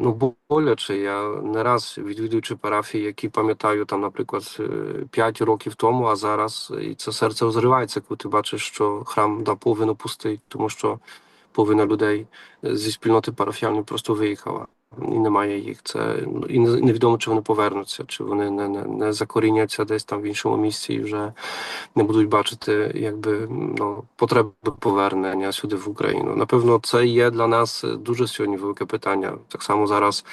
ну боляче. Я не раз відвідуючи парафії, які пам'ятаю там, наприклад, 5 років тому, а зараз і це серце розривається, коли ти бачиш, що храм наповнено пустий, тому що половина людей зі спільноти парафіальної просто виїхала. І немає їх. Це ну, і не- невідомо, чи вони повернуться, чи вони не, не, не закоріняться десь там в іншому місці і вже не будуть бачити якби ну, потреби повернення сюди в Україну. Напевно, це є для нас дуже сьогодні велике питання. Так само зараз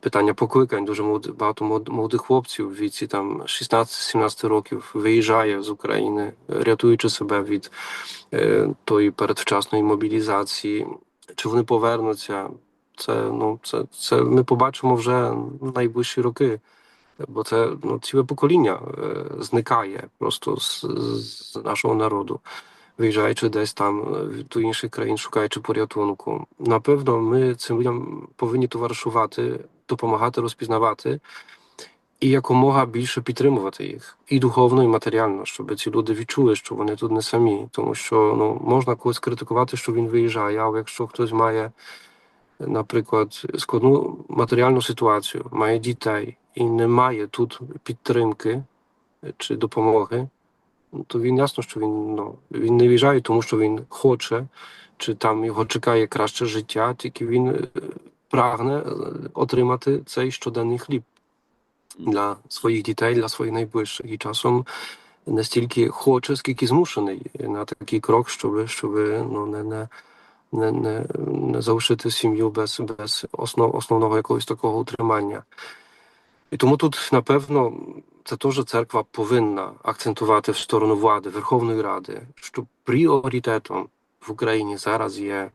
питання покликань. Дуже багато молодих хлопців в віці там 16-17 років виїжджає з України, рятуючи себе від е, тої передвчасної мобілізації. Чи вони повернуться? Це ну це, це ми побачимо вже найближчі роки. Бо це ну, ціле покоління е, зникає просто з, з нашого народу, виїжджаючи десь там е, до інших країн, шукаючи порятунку. Напевно, ми цим людям повинні товаришувати, допомагати розпізнавати і якомога більше підтримувати їх і духовно, і матеріально, щоб ці люди відчули, що вони тут не самі. Тому що ну можна когось критикувати, що він виїжджає, але якщо хтось має наприклад, складну матеріальну ситуацію, має дітей і не має тут підтримки чи допомоги, ну, то він ясно, що він ну, він не в'їжджає, тому що він хоче, чи там його чекає краще життя, тільки він е, прагне е, отримати цей щоденний хліб для своїх дітей, для своїх найближчих. І часом не стільки хоче, скільки змушений на такий крок, щоб, щоб ну, не, не, не, не, не залишити сім'ю без, без основ, основного якогось такого утримання. І тому тут, напевно, це теж церква повинна акцентувати в сторону влади, Верховної Ради, що пріоритетом в Україні зараз є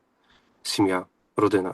сім'я, родина.